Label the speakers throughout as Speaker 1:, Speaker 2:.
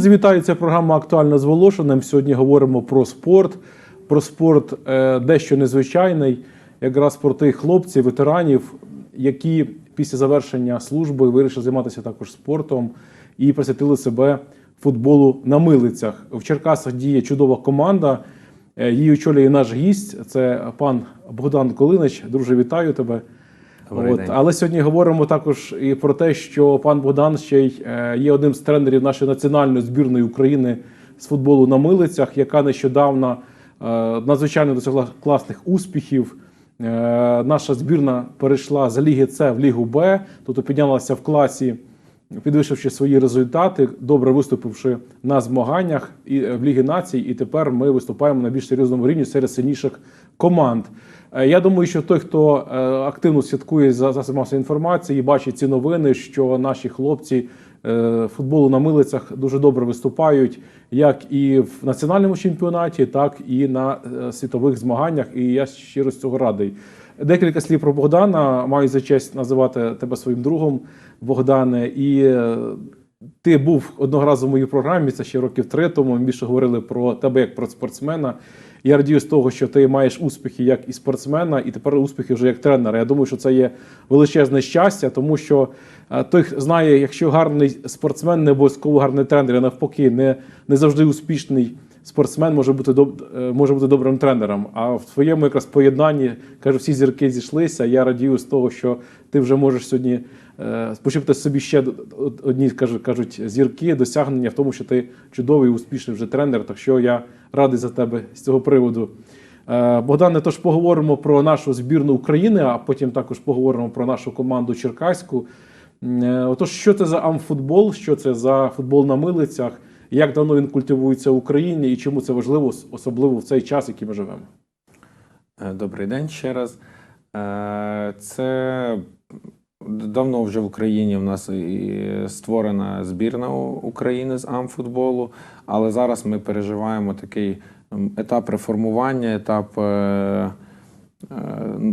Speaker 1: Друзі, вітаю! Програма Актуальна з Волошиним. Сьогодні говоримо про спорт, про спорт е, дещо незвичайний, якраз про тих хлопців, ветеранів, які після завершення служби вирішили займатися також спортом і присвятили себе футболу на милицях. В Черкасах діє чудова команда. Е, Її очолює наш гість. Це пан Богдан Колинич. Друже, вітаю тебе.
Speaker 2: Добрий
Speaker 1: От,
Speaker 2: день.
Speaker 1: але сьогодні говоримо також і про те, що пан Богдан ще й е, є одним з тренерів нашої національної збірної України з футболу на милицях, яка нещодавно е, надзвичайно досягла класних успіхів. Е, Наша збірна перейшла з Ліги С в Лігу Б, тобто піднялася в класі, підвищивши свої результати, добре виступивши на змаганнях і е, в Лігі Націй. І тепер ми виступаємо на більш серйозному рівні серед сильніших команд. Е, Я думаю, що той, хто е, активно слідкує за засобами інформації бачить ці новини, що наші хлопці футболу на милицях дуже добре виступають, як і в національному чемпіонаті, так і на світових змаганнях. І я щиро з цього радий. Декілька слів про Богдана. Маю за честь називати тебе своїм другом, Богдане. І е, ти був одного разу в моїй програмі, це ще років три тому. Ми більше говорили про тебе як про спортсмена. Я радію з того, що ти маєш успіхи як і спортсмена, і тепер успіхи вже як тренера. Я думаю, що це є величезне щастя, тому що е, той знає, якщо гарний спортсмен, не обов'язково гарний тренер, а навпаки, не, не завжди успішний спортсмен може бути доб, е, може бути добрим тренером. А в твоєму якраз поєднанні кажу, всі зірки зійшлися. Я радію з того, що ти вже можеш сьогодні е, пошипати собі ще одні кажуть, зірки, досягнення в тому, що ти чудовий, успішний вже тренер. Так що я радий за тебе з цього приводу. Е, Богдане, тож поговоримо про нашу збірну України, а потім також поговоримо про нашу команду Черкаську. Е, Отож, що це за амфутбол, що це за футбол на милицях, як давно він культивується в Україні і чому це важливо, особливо в цей час, який ми живемо?
Speaker 2: Е, Добрий день ще раз. Е, Це давно вже в Україні в нас створена збірна України з амфутболу, але зараз ми переживаємо такий етап реформування, етап е,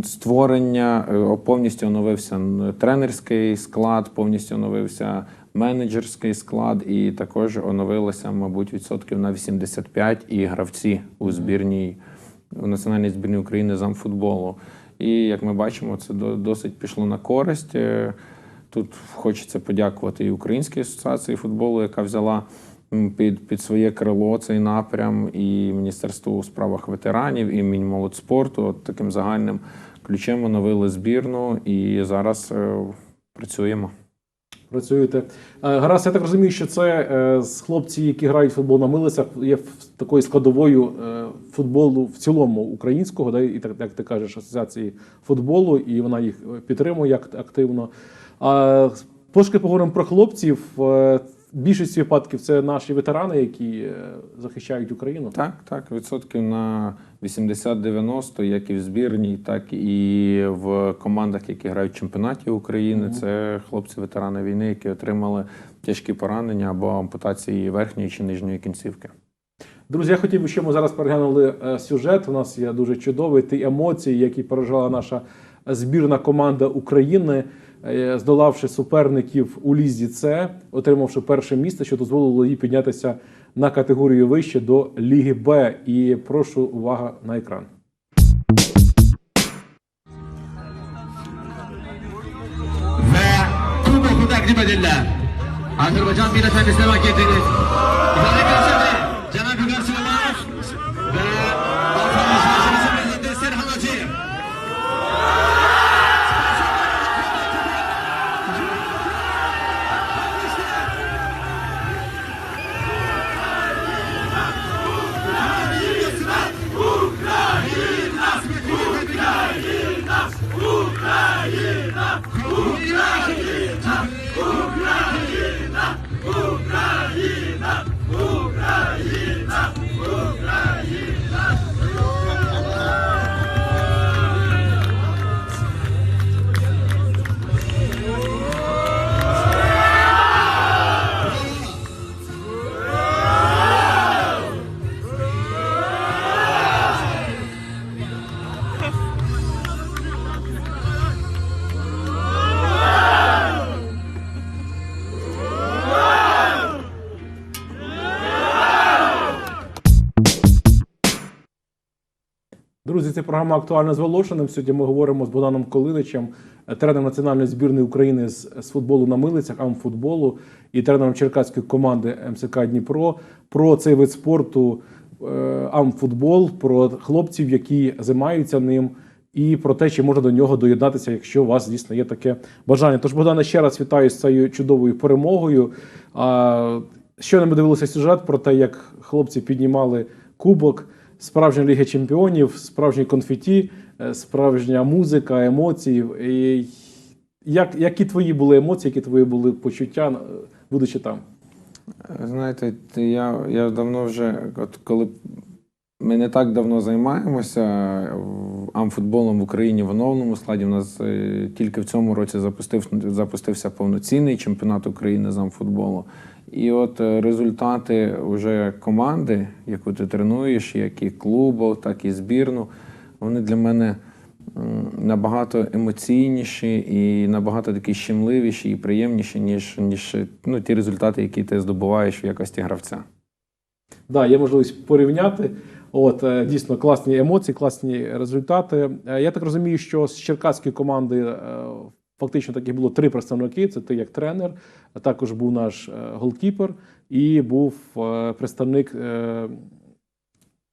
Speaker 2: створення. Повністю оновився тренерський склад, повністю оновився менеджерський склад, і також оновилося, мабуть, відсотків на 85 і гравці у збірній у національній збірній України з амфутболу. І як ми бачимо, це до- досить пішло на користь. Е, Тут хочеться подякувати і Українській асоціації футболу, яка взяла під, під своє крило цей напрям, і Міністерству у справах ветеранів, і Мінмолодспорту. От таким загальним ключем оновили збірну і зараз е, працюємо.
Speaker 1: Працюєте. Е, Гаразд, я так розумію, що це е, з хлопці, які грають в футбол на милицях, є такою складовою е, футболу в цілому українського, да, і так як ти кажеш, асоціації футболу, і вона їх підтримує активно. А Трошки поговоримо про хлопців. Більшість випадків це наші ветерани, які захищають Україну.
Speaker 2: Так, так, відсотків на 80-90, як і в збірній, так і в командах, які грають в чемпіонаті України. Це хлопці-ветерани війни, які отримали тяжкі поранення або ампутації верхньої чи нижньої кінцівки.
Speaker 1: Друзі, я хотів би, щоб ми зараз переглянули е, сюжет. У нас є дуже чудовий ті емоції, які пережила наша збірна команда України, е, здолавши суперників у лізі С, отримавши перше місце, що дозволило їй піднятися на категорію вище до Ліги Б. І прошу увага на екран.
Speaker 3: kuboku takdim edirlər. Azərbaycan bir
Speaker 1: програма актуальна з Волошиним. Сьогодні ми говоримо з Богданом Колиничем, е, тренером національної збірної України з, з футболу на милицях, амфутболу і тренером черкаської команди МСК Дніпро про цей вид спорту е, амфутбол, про хлопців, які займаються ним. І про те, чи можна до нього доєднатися, якщо у вас дійсно є таке бажання. Тож, Богдана, ще раз вітаю з цією чудовою перемогою. Щойно ми дивилися сюжет про те, як хлопці піднімали кубок, справжня Ліга Чемпіонів, справжні конфеті, е, справжня музика, емоції. І як, які твої були емоції, які твої були почуття, е, будучи там?
Speaker 2: Знаєте, я, я давно вже, от коли ми не так давно займаємося амфутболом в Україні в оновленому складі. У нас е, тільки в цьому році запустив, запустився повноцінний чемпіонат України з амфутболу. І от е, результати вже команди, яку ти тренуєш, як і клубу, так і збірну, вони для мене набагато емоційніші і набагато такі щемливіші і приємніші, ніж, ніж ну, ті результати, які ти здобуваєш в якості гравця.
Speaker 1: Да, є можливість порівняти. От е, дійсно класні емоції, класні результати. Е, Я так розумію, що з черкаської команди е, фактично таких було три представники: це ти як тренер, а також був наш е, голкіпер і був е, представник е,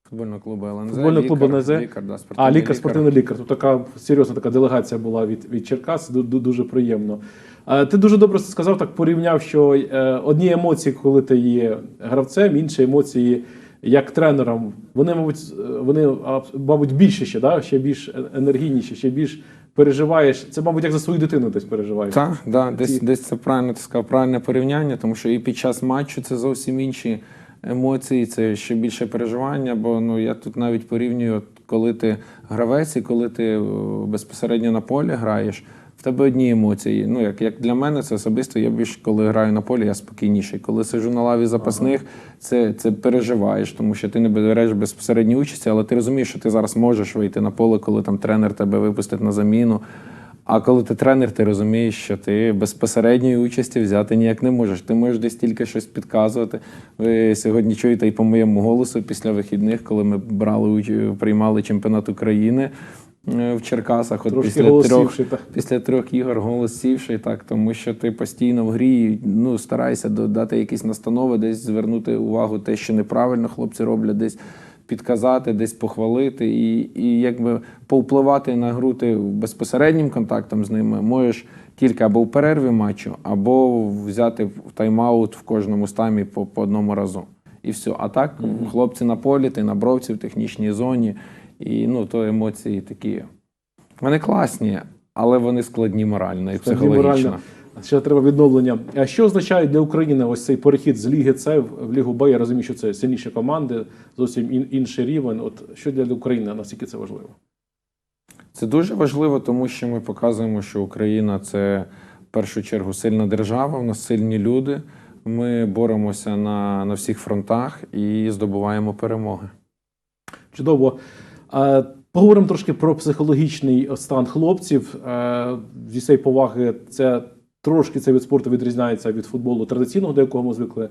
Speaker 2: Футбольного клубу ЛНЗ.
Speaker 1: Футбольного клубу ЛНЗ.
Speaker 2: Лікар, да,
Speaker 1: а лікар, спортивний лікар. Тут така серйозна така делегація була від, від Черкас. ду- ду- Дуже приємно. Ти дуже добре сказав, так порівняв, що одні емоції, коли ти є гравцем, інші емоції як тренером. Вони, мабуть, вони мабуть, більше ще, да? ще більш енергійніші, ще більш переживаєш. Це, мабуть, як за свою дитину десь переживаєш.
Speaker 2: Так, да, десь,
Speaker 1: Ці-
Speaker 2: десь це правильно ти сказав, правильне порівняння, тому що і під час матчу це зовсім інші емоції, це ще більше переживання. Бо ну я тут навіть порівнюю, коли ти гравець і коли ти е, безпосередньо на полі граєш. Тебе одні емоції. Ну, як, як для мене, це особисто. Я більш коли граю на полі, я спокійніший. Коли сижу на лаві запасних, це, це переживаєш, тому що ти не береш безпосередньої участі, але ти розумієш, що ти зараз можеш вийти на поле, коли там тренер тебе випустить на заміну. А коли ти тренер, ти розумієш, що ти безпосередньої участі взяти ніяк не можеш. Ти можеш десь тільки щось підказувати. Ви сьогодні чуєте і по моєму голосу після вихідних, коли ми брали приймали чемпіонат України в Черкасах. От
Speaker 1: Трошки
Speaker 2: після трьох, після трьох ігор голос сівший, так, тому що ти постійно в грі ну, стараєшся додати якісь настанови, десь звернути увагу те, що неправильно хлопці роблять, десь підказати, десь похвалити, і, і якби повпливати на гру ти безпосереднім контактом з ними можеш тільки або в перерві матчу, або взяти в тайм-аут в кожному стамі по, по одному разу. І все. А так, хлопці на полі, ти на бровці в технічній зоні, і ну, то емоції такі. Вони класні, але вони складні морально і
Speaker 1: Складні
Speaker 2: психологічно.
Speaker 1: морально. Ще треба відновлення. А що означає для України ось цей перехід з Ліги С в в Лігу Б? Я розумію, що це сильніші команди, зовсім інший рівень. От що для України, наскільки це важливо?
Speaker 2: Це дуже важливо, тому що ми показуємо, що Україна це в першу чергу сильна держава, у нас сильні люди. Ми боремося на, на всіх фронтах і здобуваємо перемоги.
Speaker 1: Чудово. Е, Поговоримо трошки про психологічний стан хлопців. Е, Зі цієї поваги, це трошки цей вид спорту відрізняється від футболу традиційного, до якого ми звикли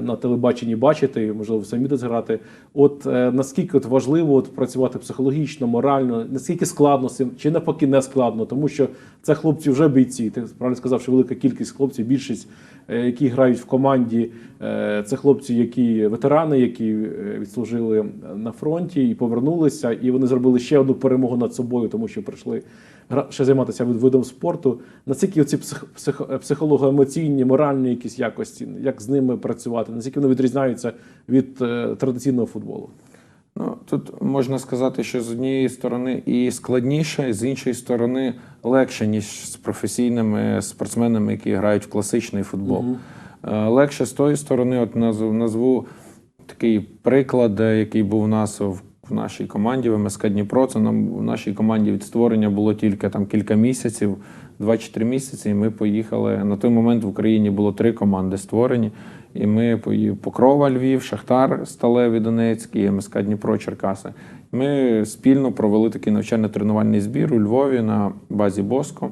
Speaker 1: на телебаченні бачити, можливо, самі десь грати. От е, наскільки от важливо от працювати психологічно, морально, наскільки складно чи навпаки не складно, тому що це хлопці вже бійці. Ти правильно сказав, що велика кількість хлопців, більшість, е, які грають в команді, е, це хлопці, які ветерани, які е, відслужили на фронті і повернулися, і вони зробили ще одну перемогу над собою, тому що прийшли ще займатися видом спорту. Наскільки ці псих, псих, психолого-емоційні, моральні якісь якості, як з ними працювати, наскільки вони відрізняються від е, традиційного футболу?
Speaker 2: Ну, тут можна сказати, що з однієї сторони і складніше, і з іншої сторони легше, ніж з професійними спортсменами, які грають в класичний футбол. Е, Легше з тої сторони, от назву, назву такий приклад, е, який був у нас в, нашій команді в МСК Дніпро. Це нам в нашій команді від створення було тільки там кілька місяців, 2-4 місяці. І ми поїхали. На той момент в Україні було три команди створені. І ми пої- Покрова Львів, Шахтар Сталеві Донецький, МСК Дніпро Черкаси. Ми спільно провели такий навчально-тренувальний збір у Львові на базі Боско.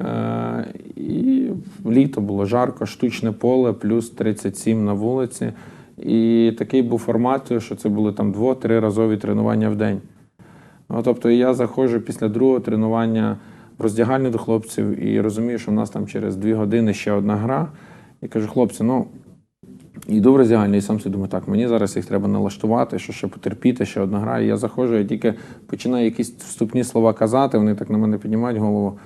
Speaker 2: Е, І літо було жарко, штучне поле, плюс 37 на вулиці. І такий був формат, що це були там дво-три разові тренування в день. Ну, тобто я заходжу після другого тренування в роздягальню до хлопців і розумію, що в нас там через дві години ще одна гра. І кажу, хлопці, ну йду в роздягальню і сам собі думаю, так, мені зараз їх треба налаштувати, що ще потерпіти, ще одна гра. І я заходжу, я тільки починаю якісь вступні слова казати, вони так на мене піднімають голову.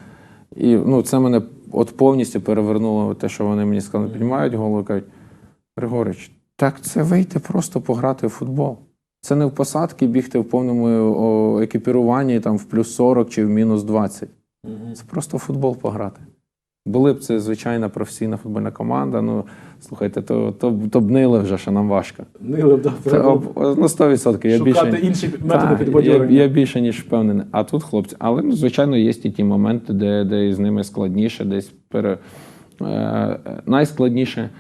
Speaker 2: І ну, це мене от повністю перевернуло те, що вони мені сказали, піднімають голову кажуть, Григорич, так це вийти просто пограти в футбол. Це не в посадки бігти в повному екіпіруванні там, в плюс 40 чи в мінус 20. Це просто в футбол пограти. Були б це звичайна професійна футбольна команда. Ну, слухайте, то, то, то б нили вже, що нам важко.
Speaker 1: Нили, да,
Speaker 2: Це
Speaker 1: треба
Speaker 2: на 100%. Я
Speaker 1: шукати
Speaker 2: більше,
Speaker 1: інші методи підбадьорення.
Speaker 2: Я, я більше ніж впевнений. А тут хлопці, але ну, звичайно, є і ті моменти, де, де з ними складніше, десь пере, е, найскладніше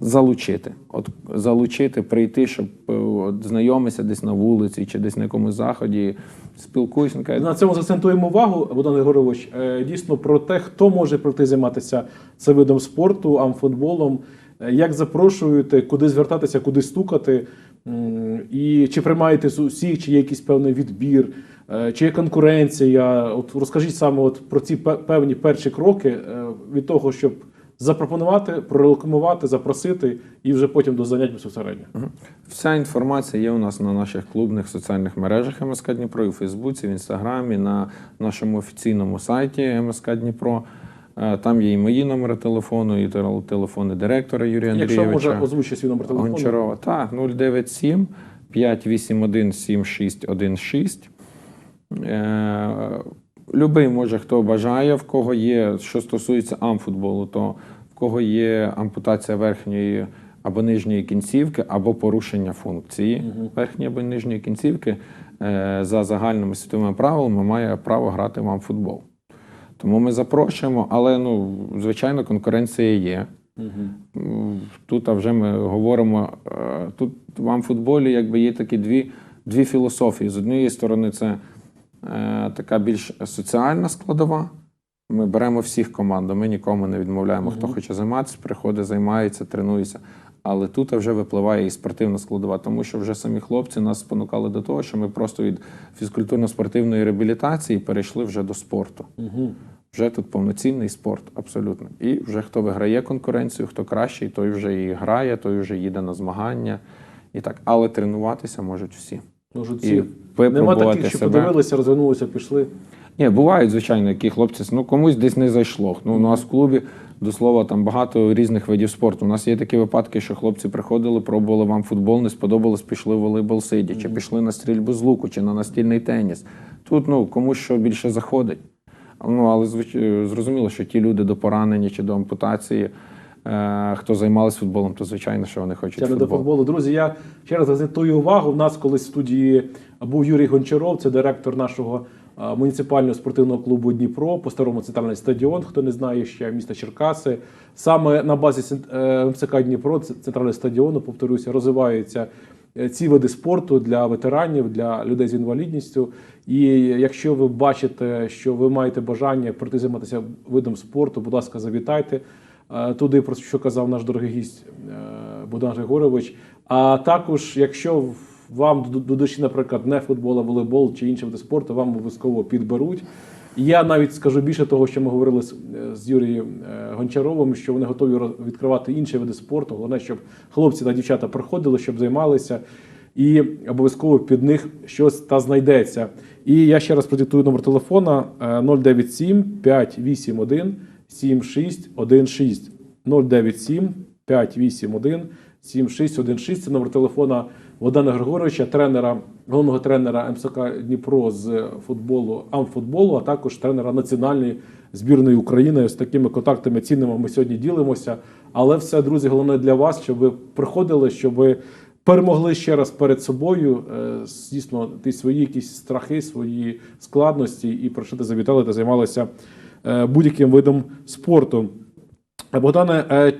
Speaker 2: залучити. От залучити, прийти, щоб е, от, знайомися десь на вулиці чи десь на якомусь заході, спілкуюся.
Speaker 1: На цьому заакцентуємо увагу, Богдан Григорович, е, дійсно про те, хто може прийти займатися цим видом спорту, амфутболом, е, як запрошуєте, куди звертатися, куди стукати, і чи приймаєте з усіх, чи є якийсь певний відбір, чи є конкуренція. От розкажіть саме от про ці певні перші кроки від того, щоб запропонувати, прорекламувати, запросити і вже потім до занять безпосередньо.
Speaker 2: Вся інформація є у нас на наших клубних соціальних мережах МСК Дніпро, і в Фейсбуці, в Інстаграмі, на нашому офіційному сайті МСК Дніпро. Е, Там є і мої номери телефону, і телефони директора Юрія
Speaker 1: Якщо може озвучити свій номер телефону.
Speaker 2: Гончарова. Так, 097 581 7616. Любий може, хто бажає, в кого є, що стосується амфутболу, то в кого є ампутація верхньої або нижньої кінцівки, або порушення функції верхньої або нижньої кінцівки, е, за загальними світовими правилами має право грати в амфутбол. Тому ми запрошуємо, але ну, звичайно, конкуренція є. М, Тут а вже ми говоримо. е, Тут в амфутболі якби є такі дві, дві філософії. З однієї сторони, це така більш соціальна складова. Ми беремо всіх команд, ми нікому не відмовляємо. Хто хоче займатися, приходить, займається, тренується. Але тут вже випливає і спортивна складова, тому що вже самі хлопці нас спонукали до того, що ми просто від фізкультурно-спортивної реабілітації перейшли вже до спорту. Вже тут повноцінний спорт, абсолютно. І вже хто виграє конкуренцію, хто кращий, той вже і грає, той вже їде на змагання. І так. Але тренуватися можуть всі.
Speaker 1: Ці нема таких, що
Speaker 2: себе.
Speaker 1: подивилися, розвернулися, пішли.
Speaker 2: Ні, бувають, звичайно, які хлопці, ну комусь десь не зайшло. Ну, у нас в клубі, до слова, там багато різних видів спорту. У нас є такі випадки, що хлопці приходили, пробували вам футбол, не сподобалось, пішли в волейбол сидячи, пішли на стрільбу з луку чи на настільний теніс. Тут ну, комусь що більше заходить. Ну, але зрозуміло, що ті люди до поранення чи до ампутації, хто займалися футболом, то звичайно, що вони хочуть
Speaker 1: Тягне до
Speaker 2: футбол.
Speaker 1: футболу. Друзі, я ще раз акцентую увагу. У нас колись в студії був Юрій Гончаров, це директор нашого муніципального спортивного клубу Дніпро, по старому центральний стадіон. Хто не знає ще міста Черкаси. Саме на базі е, МЦК Дніпро, центрального стадіону, повторюся, розвиваються е, ці види спорту для ветеранів, для людей з інвалідністю. І якщо ви бачите, що ви маєте бажання прийти займатися видом спорту, будь ласка, завітайте. Е, туди, про що казав наш дорогий гість е, Богдан Григорович. А також, якщо вам до- душі, наприклад, не футбол, а волейбол чи інші види спорту, вам обов'язково підберуть. Я навіть скажу більше того, що ми говорили з, е, Юрієм Гончаровим, що вони готові відкривати інші види спорту. Головне, щоб хлопці та дівчата приходили, щоб займалися, і обов'язково під них щось та знайдеться. І я ще раз продиктую номер телефона е, 097 581 7616 097 581 7616. Це номер телефона Богдана Григоровича, тренера, головного тренера МСК Дніпро з футболу, амфутболу, а також тренера національної збірної України. З такими контактами цінними ми сьогодні ділимося. Але все, друзі, головне для вас, щоб ви приходили, щоб ви перемогли ще раз перед собою, е, дійсно, ті свої якісь страхи, свої складності, і прийшли завітали та займалися е, будь-яким видом спорту. Е, Богдане, е,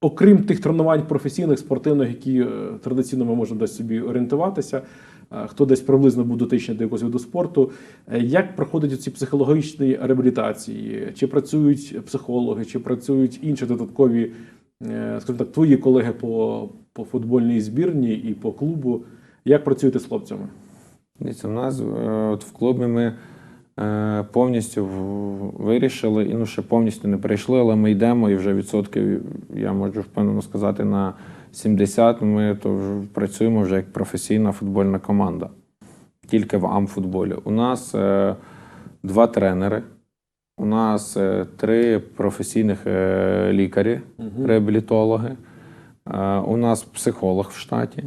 Speaker 1: окрім тих тренувань професійних, спортивних, які е, традиційно ми можемо десь собі орієнтуватися, е, хто десь приблизно був дотичний до якогось виду спорту, е, як проходять ці психологічні реабілітації? Чи працюють психологи, чи працюють інші додаткові, е, скажімо так, твої колеги по, по футбольній збірні і по клубу? Як працюєте з хлопцями?
Speaker 2: Дивіться, у нас е, от в клубі ми е, повністю вирішили, і ну ще повністю не перейшли, але ми йдемо і вже відсотків, я можу впевнено сказати, на 70 ми то вже працюємо вже як професійна футбольна команда. Тільки в амфутболі. У нас е, два тренери, у нас е, три професійних е, лікарі, реабілітологи, е, у нас психолог в штаті.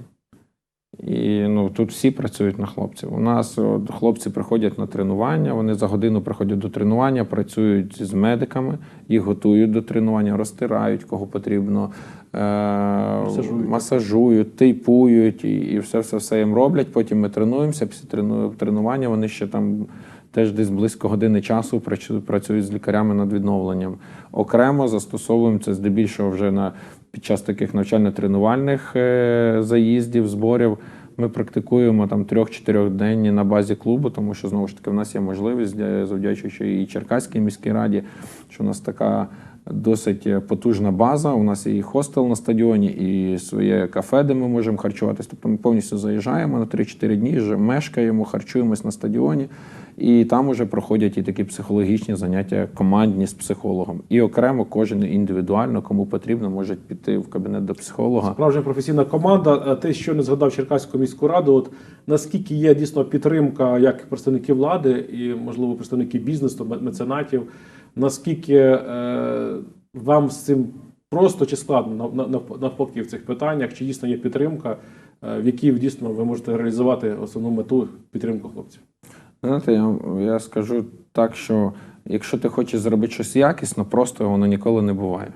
Speaker 2: І ну, тут всі працюють на хлопців. У нас от, хлопці приходять на тренування, вони за годину приходять до тренування, працюють з медиками, їх готують до тренування, розтирають, кого потрібно, е-
Speaker 1: Масажують.
Speaker 2: масажують, тейпують і, і все, все, все їм роблять. Потім ми тренуємося. Після трену- тренування вони ще там теж десь близько години часу працю- працюють з лікарями над відновленням. Окремо застосовуємо це здебільшого вже на під час таких навчально-тренувальних е, заїздів, зборів. Ми практикуємо там трьох-чотирьохденні на базі клубу, тому що знову ж таки в нас є можливість, завдячуючи і Черкаській міській раді, що у нас така досить потужна база. У нас є і хостел на стадіоні, і своє кафе, де ми можемо харчуватися. Тобто ми повністю заїжджаємо на 3-4 дні, вже мешкаємо, харчуємось на стадіоні. І там уже проходять і такі психологічні заняття командні з психологом. І окремо кожен індивідуально, кому потрібно, може піти в кабінет до психолога.
Speaker 1: Справжня професійна команда. Е, Ти що не згадав Черкаську міську раду. От наскільки є дійсно підтримка як представників влади і, можливо, представників бізнесу, ме- меценатів, наскільки е, вам з цим просто чи складно нав- навпаки в цих питаннях, чи дійсно є підтримка, е, в якій дійсно ви можете реалізувати основну мету підтримку хлопців?
Speaker 2: Знаєте, я, я скажу так, що якщо ти хочеш зробити щось якісно, просто воно ніколи не буває.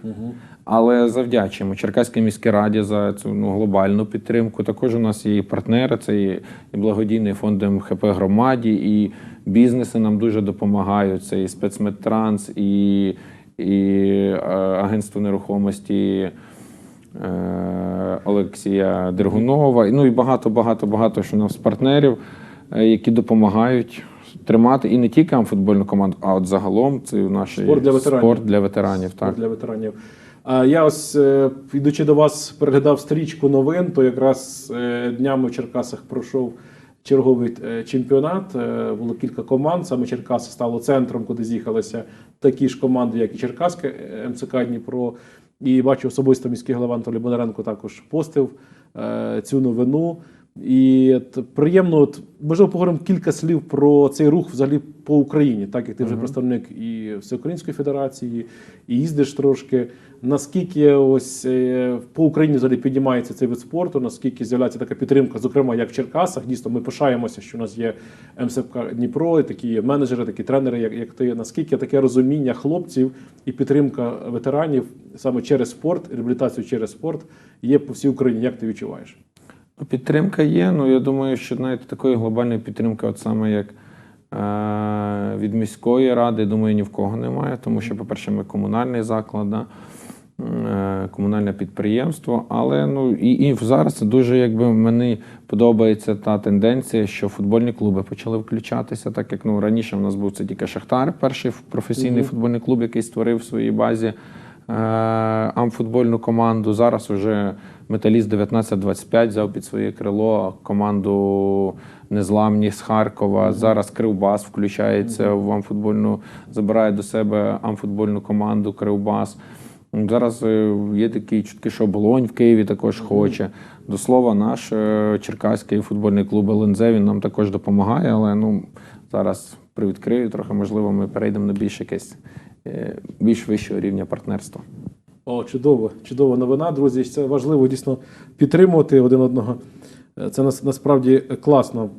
Speaker 2: Але завдячуємо Черкаській міській раді за цю ну, глобальну підтримку. Також у нас є і партнери, це і, і благодійний фонд МХП громаді, і бізнеси нам дуже допомагають. Це і спецмедтранс, і, і е, агентство нерухомості. е, Олексія Дергунова, ну і багато, багато, багато що у нас партнерів, які допомагають тримати і не тільки амфутбольну команду, а от загалом це наш
Speaker 1: Спорт для ветеранів.
Speaker 2: спорт для ветеранів. Так.
Speaker 1: для ветеранів. А я ось, е, йдучи до вас, переглядав стрічку новин, то якраз е, днями в Черкасах пройшов черговий е, чемпіонат. Е, Було кілька команд. Саме Черкаси стало центром, куди з'їхалися такі ж команди, як і Черкаське е, МЦК Дніпро. І бачу особисто міський голова Анатолій Бондаренко також постив е, цю новину. І от, приємно, от, можливо, поговоримо кілька слів про цей рух взагалі по Україні, так як ти вже представник і Всеукраїнської Федерації, і їздиш трошки. Наскільки ось е, по Україні взагалі піднімається цей вид спорту, наскільки з'являється така підтримка, зокрема як в Черкасах. Дійсно, ми пишаємося, що у нас є МСФК Дніпро, і такі менеджери, такі тренери, як, як ти. Наскільки таке розуміння хлопців і підтримка ветеранів саме через спорт, реабілітацію через спорт є по всій Україні. Як ти відчуваєш?
Speaker 2: Підтримка є. Ну я думаю, що навіть такої глобальної підтримки, от саме як е, від міської ради, думаю, ні в кого немає. Тому що, по-перше, ми комунальний заклад, да, е, комунальне підприємство. Але ну і, і зараз дуже якби мені подобається та тенденція, що футбольні клуби почали включатися, так як ну раніше в нас був це тільки Шахтар, перший професійний футбольний клуб, який створив в своїй базі амфутбольну команду. Зараз вже Металіст 1925 взяв під своє крило команду Незламні з Харкова. Зараз Кривбас включається в амфутбольну, забирає до себе амфутбольну команду Кривбас. Зараз е, є такі чутки, що Болонь в Києві також хоче. До слова, наш е, черкаський футбольний клуб ЛНЗ він нам також допомагає, але ну зараз привідкрию трохи, можливо, ми перейдемо на більш якесь е, більш вищого рівня партнерства.
Speaker 1: О, чудово, чудова новина, друзі. Це важливо дійсно підтримувати один одного. Е, Це нас, насправді класно.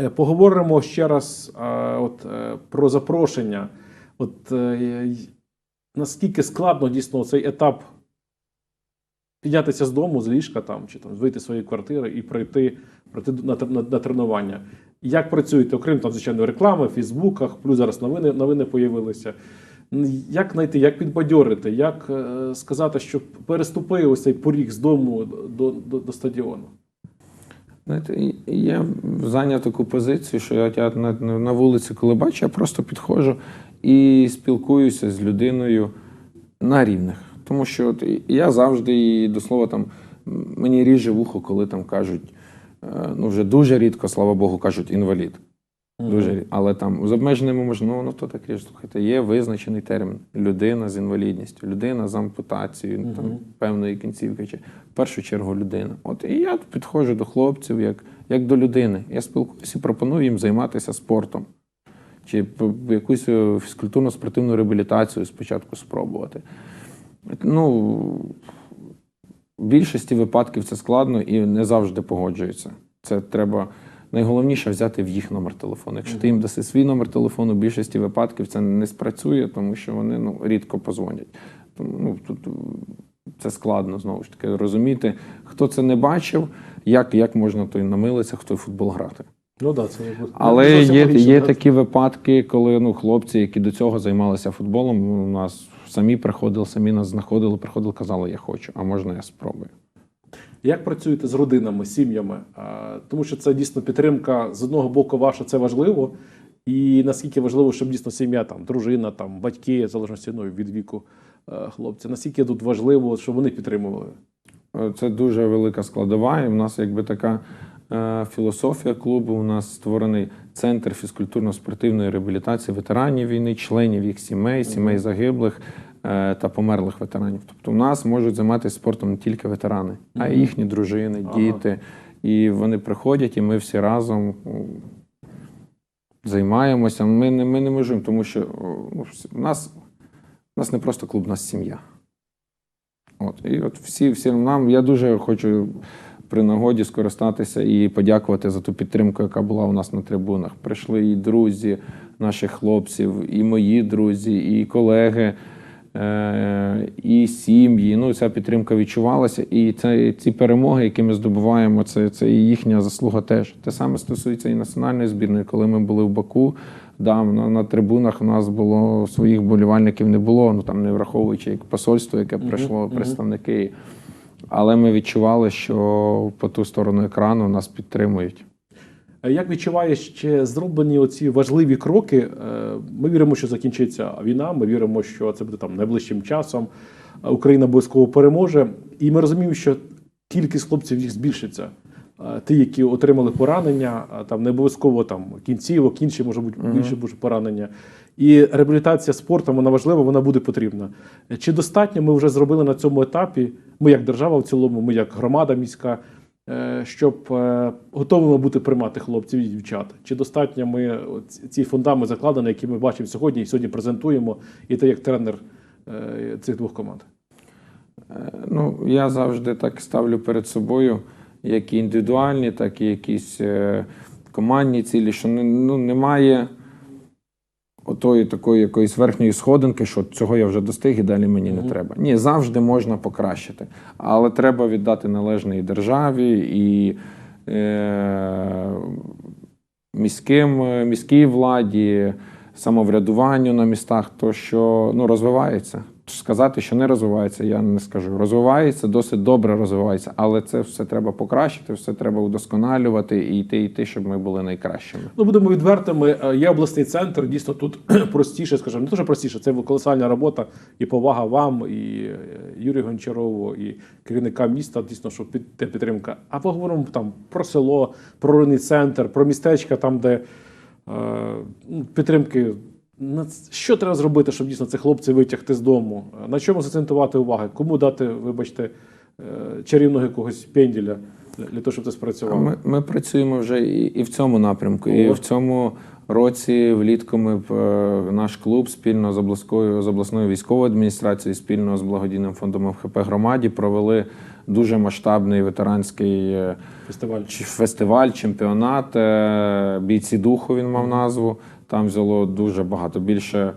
Speaker 1: Е, Поговоримо ще раз е, от, е, про запрошення. От, е, наскільки складно дійсно цей етап піднятися з дому, з ліжка там, чи там вийти з своєї квартири і прийти, прийти на, на, на тренування. Як працюєте, окрім там, звичайно, реклами, Фейсбуках, плюс зараз новини, новини появилися. Як знайти, як підбадьорити, як е, сказати, що переступи ось цей поріг з дому до, до, до стадіону?
Speaker 2: Знаєте, я зайняв таку позицію, що я, я на, на вулиці, коли бачу, я просто підходжу і спілкуюся з людиною на рівних. Тому що от я завжди, до слова, там, мені ріже вухо, коли там кажуть, ну вже дуже рідко, слава Богу, кажуть інвалід. Дуже рідко. Але там з обмеженими можливо, ну то таке ж слухайте, є визначений термін людина з інвалідністю, людина з ампутацією там, певної кінцівки, чи в першу чергу людина. От і я підходжу до хлопців як, як до людини. Я спілкуюся і пропоную їм займатися спортом. Чи якусь е, фізкультурно-спортивну реабілітацію спочатку спробувати. Ну, в більшості випадків це складно і не завжди погоджуються. Це треба найголовніше взяти в їх номер телефону. Якщо ти їм даси свій номер телефону, в більшості випадків це не спрацює, тому що вони ну, рідко позвонять. Тому ну, тут е, це складно знову ж таки розуміти, хто це не бачив, як, як можна той намилитися, хто в футбол грати.
Speaker 1: Ну да, це
Speaker 2: Але є, є такі випадки, коли ну, хлопці, які до цього займалися футболом, у нас самі приходили, самі нас знаходили, приходили, казали, я хочу, а можна я спробую.
Speaker 1: Як працюєте з родинами, сім'ями? Тому що це дійсно підтримка з одного боку ваша це важливо. І наскільки важливо, щоб дійсно сім'я, там, дружина, там, батьки, в залежності ну, від віку е, хлопця, наскільки тут важливо, щоб вони підтримували?
Speaker 2: Е, Це дуже велика складова. І в нас якби така філософія клубу. У нас створений центр фізкультурно-спортивної реабілітації ветеранів війни, членів їх сімей, сімей загиблих е, та померлих ветеранів. Тобто, у нас можуть займатися спортом не тільки ветерани, а й їхні дружини,
Speaker 1: Ага.
Speaker 2: діти. І вони приходять, і ми всі разом. Займаємося, ми не, ми не можемо, тому що ну, у нас, у нас не просто клуб, у нас сім'я. От, і от всі, всі нам, я дуже хочу при нагоді скористатися і подякувати за ту підтримку, яка була у нас на трибунах. Прийшли і друзі наших хлопців, і мої друзі, і колеги, е- і сім'ї. Ну, ця підтримка відчувалася. І це, ці перемоги, які ми здобуваємо, це, це і їхня заслуга теж. Те саме стосується і національної збірної. Коли ми були в Баку, да, на, на трибунах у нас було своїх болівальників не було, ну там не враховуючи як посольство, яке прийшло, представники. Але ми відчували, що по ту сторону екрану нас підтримують.
Speaker 1: Е, Як відчуваєш, чи зроблені оці важливі кроки? Е, Ми віримо, що закінчиться війна. Ми віримо, що це буде там найближчим часом. Е, Україна обов'язково переможе. І ми розуміємо, що кількість хлопців їх збільшиться. Ті, які отримали поранення, там не обов'язково там кінцівок, інші може бути більше буде поранення. І реабілітація спортом вона важлива, вона буде потрібна. Чи достатньо ми вже зробили на цьому етапі? Ми як держава в цілому, ми як громада міська, е, щоб е, готовими бути приймати хлопців і дівчат? Чи достатньо ми ці фундами закладені, які ми бачимо сьогодні і сьогодні презентуємо, і ти як тренер е, цих двох команд?
Speaker 2: Ну, я завжди так ставлю перед собою як і індивідуальні, так і якісь е, командні цілі, що ну, немає отої такої якоїсь верхньої сходинки, що цього я вже достиг і далі мені не треба. Ні, завжди можна покращити. Але треба віддати належне і державі, і е, міським, е, міській владі, самоврядуванню на містах, то що ну, розвивається. Сказати, що не розвивається, я не скажу. Розвивається, досить добре розвивається, але це все треба покращити, все треба удосконалювати і йти, йти, щоб ми були найкращими.
Speaker 1: Ну, будемо відвертими. Е, Є обласний центр. Дійсно, тут простіше, скажімо, не дуже простіше. Це колосальна робота і повага вам, і е, Юрію Гончарову, і керівникам міста. Дійсно, що під підтримка. А поговоримо там про село, про районний центр, про містечка, там, де е, ну, підтримки. Що треба зробити, щоб дійсно цих хлопців витягти з дому? На чому закцентувати увагу? Кому дати, вибачте, е, чарівного якогось пенділя для того, щоб це спрацювало?
Speaker 2: Ми, ми працюємо вже і, і в цьому напрямку. І в цьому році влітку ми е, наш клуб спільно з обласною з обласною військовою адміністрацією, спільно з благодійним фондом МХП громаді провели дуже масштабний ветеранський е,
Speaker 1: Фестиваль.
Speaker 2: фестиваль, чемпіонат. Бійці духу він мав назву. Там взяло дуже багато більше.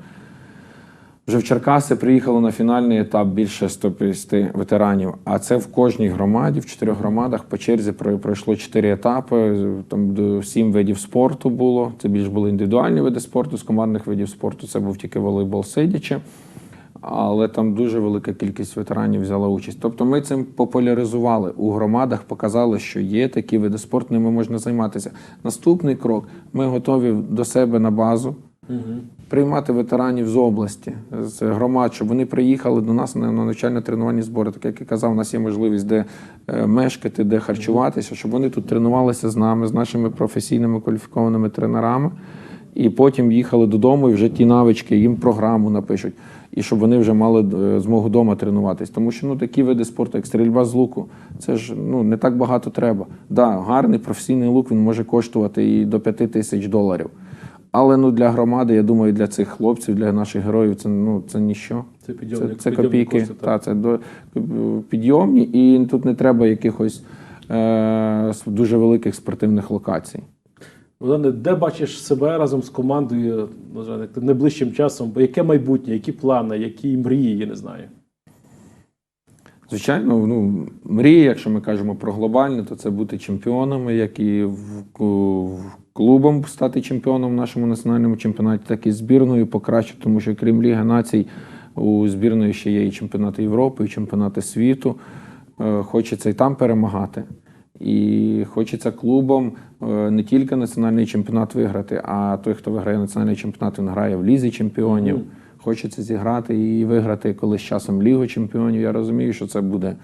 Speaker 2: Вже в Черкаси приїхало на фінальний етап більше 150 ветеранів. А це в кожній громаді, в чотирьох громадах по черзі пройшло чотири етапи. Там до сім видів спорту було. Це більш були індивідуальні види спорту. З командних видів спорту це був тільки волейбол сидячи. Але там дуже велика кількість ветеранів взяла участь. Тобто ми цим популяризували у громадах, показали, що є такі види спорту, ними можна займатися. Наступний крок: ми готові до себе на базу Приймати ветеранів з області, з громад, щоб вони приїхали до нас на на навчально-тренувальні збори. Так як я казав, у нас є можливість де е, мешкати, де харчуватися, щоб вони тут тренувалися з нами, з нашими професійними кваліфікованими тренерами, і потім їхали додому і вже ті навички, їм програму напишуть, і щоб вони вже мали е, змогу вдома тренуватись. Тому що ну такі види спорту, як стрільба з луку, це ж ну не так багато треба. Да, гарний професійний лук він може коштувати і до 5 тисяч доларів. Але ну для громади, я думаю, для цих хлопців, для наших героїв, це ну це ніщо.
Speaker 1: Це
Speaker 2: Це,
Speaker 1: підйомні-
Speaker 2: це
Speaker 1: підйомні
Speaker 2: копійки.
Speaker 1: кошти, так.
Speaker 2: та, це до, підйомні, і тут не треба якихось е, дуже великих спортивних локацій.
Speaker 1: Богдане, де бачиш себе разом з командою найближчим часом? Яке майбутнє, які плани, які мрії, я не знаю.
Speaker 2: Звичайно, ну, мрії, якщо ми кажемо про глобальне, то це бути чемпіонами, як і в, в клубом стати чемпіоном в нашому національному чемпіонаті, так і збірною покращити, тому що крім Ліги націй у збірної ще є і чемпіонати Європи, і чемпіонати світу. Е, Хочеться і там перемагати. І хочеться клубом е, не тільки національний чемпіонат виграти, а той, хто виграє національний чемпіонат, він грає в лізі чемпіонів. Хочеться зіграти і виграти колись часом Лігу чемпіонів. Я розумію, що це буде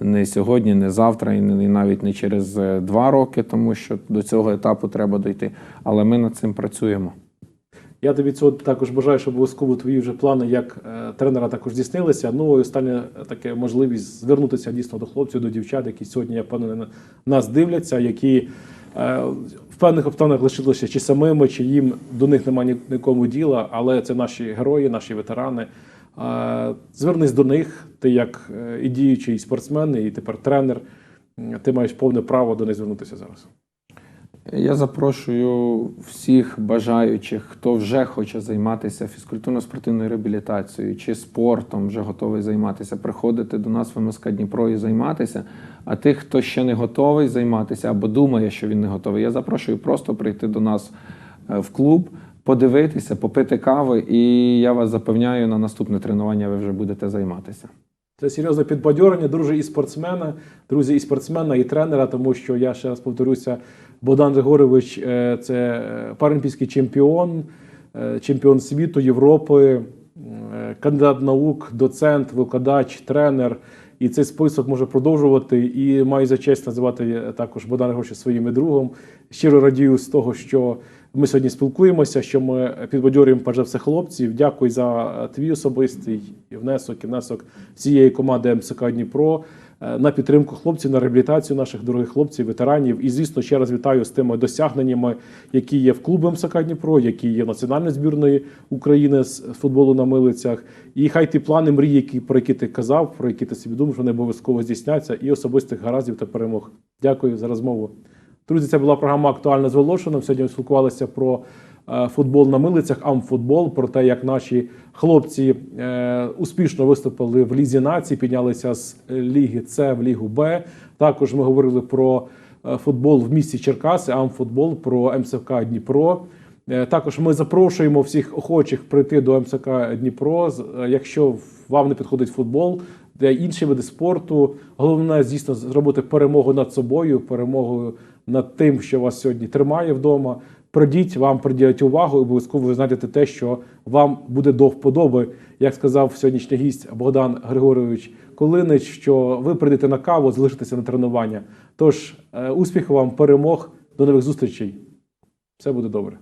Speaker 2: не сьогодні, не завтра, і навіть не через е, два роки, тому що до цього етапу треба дойти. Але ми над цим працюємо.
Speaker 1: Я тобі цього також бажаю, щоб обов'язково твої вже плани як е, тренера також здійснилися. Ну і остання таке можливість звернутися дійсно до хлопців, до дівчат, які сьогодні, я впевнений, на нас дивляться, які е, в певних обставинах лишилися чи самими, чи їм до них немає ні- нікому діла, але це наші герої, наші ветерани. Е, Звернись до них, ти як і діючий спортсмен, і тепер тренер. Ти маєш повне право до них звернутися зараз.
Speaker 2: Я запрошую всіх бажаючих, хто вже хоче займатися фізкультурно-спортивною реабілітацією чи спортом, вже готовий займатися, приходити до нас в МСК Дніпро і займатися. А тих, хто ще не готовий займатися або думає, що він не готовий, я запрошую просто прийти до нас е, в клуб, подивитися, попити кави, і я вас запевняю, на наступне тренування ви вже будете займатися.
Speaker 1: Це серйозне підбадьорення, друзі, і спортсмена, друзі, і спортсмена, і тренера, тому що я ще раз повторюся, Богдан Григорович е, це е, паралімпійський чемпіон, е, чемпіон світу, Європи, кандидат наук, доцент, викладач, тренер. І цей список може продовжувати. І маю за честь називати також Богдана Григоровича своїм другом. Щиро радію з того, що ми сьогодні спілкуємося, що ми підбадьорюємо перш за все хлопців. Дякую за е, твій особистий внесок і внесок всієї команди МСК Дніпро е, на підтримку хлопців, на реабілітацію наших дорогих хлопців, ветеранів. І звісно, ще раз вітаю з тими досягненнями, які є в клубі МСК Дніпро, які є національною збірною України з футболу на милицях. І хай ті плани, мрії, які про які ти казав, про які ти собі думаєш, вони обов'язково здійсняться, і особистих гараздів та перемог. Дякую за розмову. Друзі, це була програма Актуальна з Волошином. Сьогодні ми спілкувалися про е, футбол на милицях, амфутбол, про те, як наші хлопці е, успішно виступили в Лізі націй, піднялися з Ліги С в Лігу Б. Також ми говорили про е, футбол в місті Черкаси, амфутбол, про МСК Дніпро. Е, Також ми запрошуємо всіх охочих прийти до МСК Дніпро. Е, Якщо вам не підходить футбол, де інші види спорту, головне дійсно зробити перемогу над собою, перемогу над тим, що вас сьогодні тримає вдома. Придіть, вам приділять увагу, і обов'язково ви знайдете те, що вам буде до вподоби. Як сказав сьогоднішній гість Богдан Григорович Колинич, що ви прийдете на каву, залишитеся на тренування. Тож е, успіху вам, перемог, до нових зустрічей. Все буде добре.